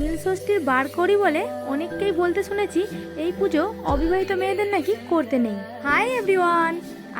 নীল ষষ্ঠীর বার করি বলে অনেককেই বলতে শুনেছি এই পুজো অবিবাহিত মেয়েদের নাকি করতে নেই। হাই এভরিওয়ান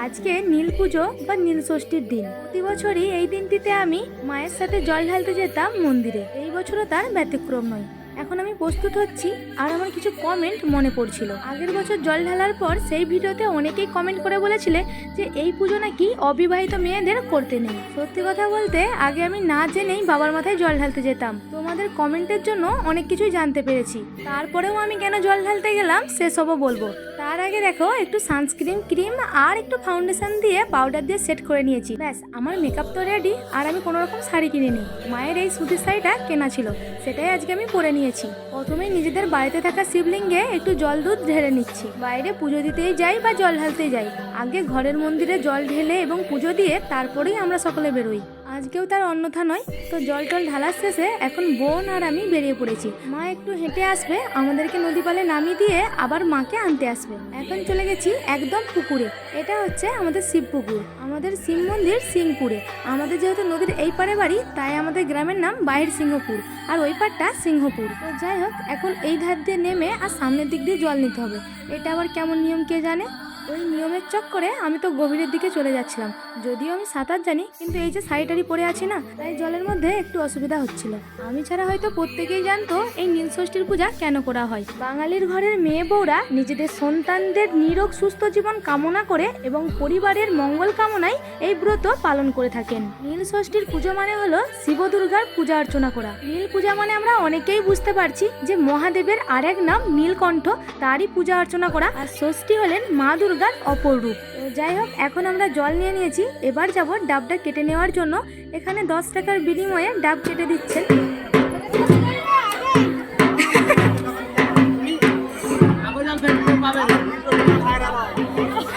আজকে নীল পুজো বা নীল ষষ্ঠীর দিন। প্রতি বছরই এই দিনটিতে আমি মায়ের সাথে জল ঢালতে যেতাম মন্দিরে। এই বছরও তার ব্যতিক্রম নয়। এখন আমি প্রস্তুত হচ্ছি আর আমার কিছু কমেন্ট মনে পড়ছিল। আগের বছর জল ঢালার পর সেই ভিডিওতে অনেকেই কমেন্ট করে বলেছিলে যে এই পুজো নাকি অবিবাহিত মেয়েদের করতে নেই। সত্যি কথা বলতে, আগে আমি না জেনেই বাবার মাথায় জল ঢালতে যেতাম। তোমাদের কমেন্টের জন্য অনেক কিছুই জানতে পেরেছি। তারপরেও আমি কেন জল ঢালতে গেলাম সেসবও বলব। তার আগে দেখো, একটু সানস্ক্রিন ক্রিম আর একটু ফাউন্ডেশন দিয়ে পাউডার দিয়ে সেট করে নিয়েছি। ব্যাস, আমার মেকআপ তো রেডি আর আমি কোনো রকম শাড়ি কিনিনি। মায়ের এই সুতির শাড়িটা কেনা ছিল, সেটাই আজকে আমি পরে নিয়েছি। প্রথমেই নিজেদের বাড়িতে থাকা শিবলিঙ্গে একটু জল দুধ ঢেলে নিচ্ছি। বাইরে পুজো দিতেই যাই বা জল ঢালতেই যাই। আগে ঘরের মন্দিরে জল ঢেলে এবং পুজো দিয়ে তারপরেই আমরা সকলে বেরোই। আজকেও তার অন্যথা নয়। তো জল টল ঢালার শেষে এখন বোন আর আমি বেরিয়ে পড়েছি। মা একটু হেঁটে আসবে, আমাদেরকে নদী পালে নামিয়ে দিয়ে আবার মাকে আনতে আসবে। এখন চলে গেছি একদম পুকুরে। এটা হচ্ছে আমাদের শিব পুকুর। আমাদের শিব মন্দির সিংপুরে। আমাদের যেহেতু নদীর এই পারে বাড়ি, তাই আমাদের গ্রামের নাম বাহির সিংহপুর আর ওই পারটা সিংহপুর। তো যাই হোক, এখন এই ধার দিয়ে নেমে আর সামনের দিক দিয়ে জল নিতে হবে। এটা আবার কেমন নিয়ম কে জানে? ওই নিয়মের চক্করে আমি তো গভীরের দিকে চলে যাচ্ছিলাম। যদিও আমি সাঁতার জানি, কিন্তু এই যে শাড়িটারি পরে আছি না, তাই জলের মধ্যে একটু অসুবিধা হচ্ছিল। আমি ছাড়া হয়তো প্রত্যেকেই জানতো এই নীল ষষ্ঠীর পূজা কেন করা হয়। বাঙালির ঘরের মেয়ে বউরা নিজেদের সন্তানদের নিরোগ সুস্থ জীবন কামনা করে এবং পরিবারের মঙ্গল কামনায় এই ব্রত পালন করে থাকেন। নীল ষষ্ঠীর পুজো মানে হলো শিব দুর্গার পূজা অর্চনা করা। নীল পূজা মানে আমরা অনেকেই বুঝতে পারছি যে মহাদেবের আরেক নাম নীলকণ্ঠ, তারই পূজা অর্চনা করা। আর ষষ্ঠী হলেন মা দুর্গার অপর রূপ যাই হোক এখন আমরা জল নিয়ে নিয়েছি। এবার যাব ডাবটা কেটে নেওয়ার জন্য। এখানে দশ টাকার বিনিময়ে ডাব কেটে দিচ্ছেন।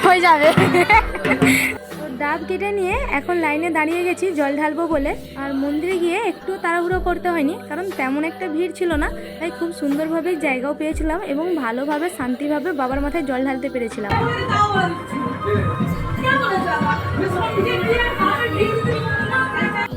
হয়ে যাবে। ডাব কেটে নিয়ে এখন লাইনে দাঁড়িয়ে গেছি, জল ঢালবো বলে। আর মন্দিরে গিয়ে একটু তাড়াহুড়ো করতে হয়নি, কারণ তেমন একটা ভিড় ছিল না, তাই খুব সুন্দরভাবে জায়গাও পেয়েছিলাম এবং ভালোভাবে, শান্তিভাবে বাবার মাথায় জল ঢালতে পেরেছিলাম।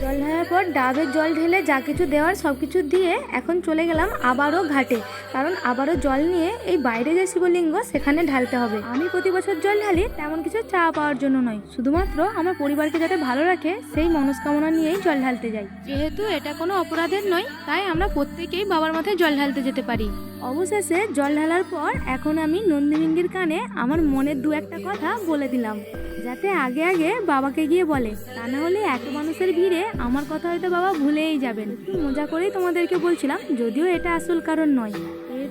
জল ঢালার পর ডাবের জল ঢেলে যা কিছু দেওয়ার সব কিছু দিয়ে এখন চলে গেলাম আবারও ঘাটে। কারণ আবারও জল নিয়ে এই বাইরে যে শিবলিঙ্গ, সেখানে ঢালতে হবে। আমি প্রতি বছর জল ঢালি, তেমন কিছু চা পাওয়ার জন্য নয়। শুধুমাত্র আমার পরিবারকে যাতে ভালো রাখে, সেই মনস্কামনা নিয়েই জল ঢালতে যাই। যেহেতু এটা কোনো অপরাধের নয়, তাই আমরা প্রত্যেকেই বাবার মাথায় জল ঢালতে যেতে পারি। অবশেষে জল ঢালার পর এখন আমি নন্দিনীঙ্গির কানে আমার মনের দু একটা কথা বলে দিলাম। যাতে আগে আগে বাবাকে গিয়ে বলে, তা না হলে এত মানুষের ভিড়ে আমার কথা হয়তো বাবা ভুলেই যাবেন। মজা করেই তোমাদেরকে বলছিলাম, যদিও এটা আসল কারণ নয়।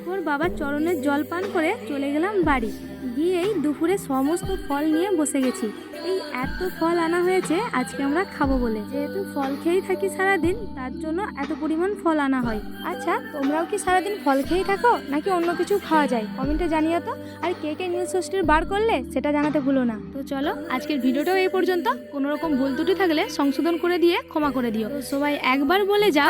এরপর বাবার চরণের জল পান করে চলে গেলাম বাড়ি। গিয়েই দুপুরে সমস্ত ফল নিয়ে বসে গেছি। এই এত ফল আনা হয়েছে, আজকে আমরা খাব বলে। যেহেতু ফল খেয়েই থাকি সারাদিন, তার জন্য এত পরিমাণ ফল আনা হয়। আচ্ছা তোমরাও কি সারাদিন ফল খেয়েই থাকো, নাকি অন্য কিছু খাওয়া যায়? কমেন্টে জানিও তো। আর কে কে নিউজ ষষ্ঠীর বার করলে, সেটা জানাতে ভুলো না। তো চলো, আজকের ভিডিওটাও এই পর্যন্ত। কোনো রকম ভুল ত্রুটি থাকলে সংশোধন করে দিয়ে ক্ষমা করে দিও। সবাই একবার বলে যাও।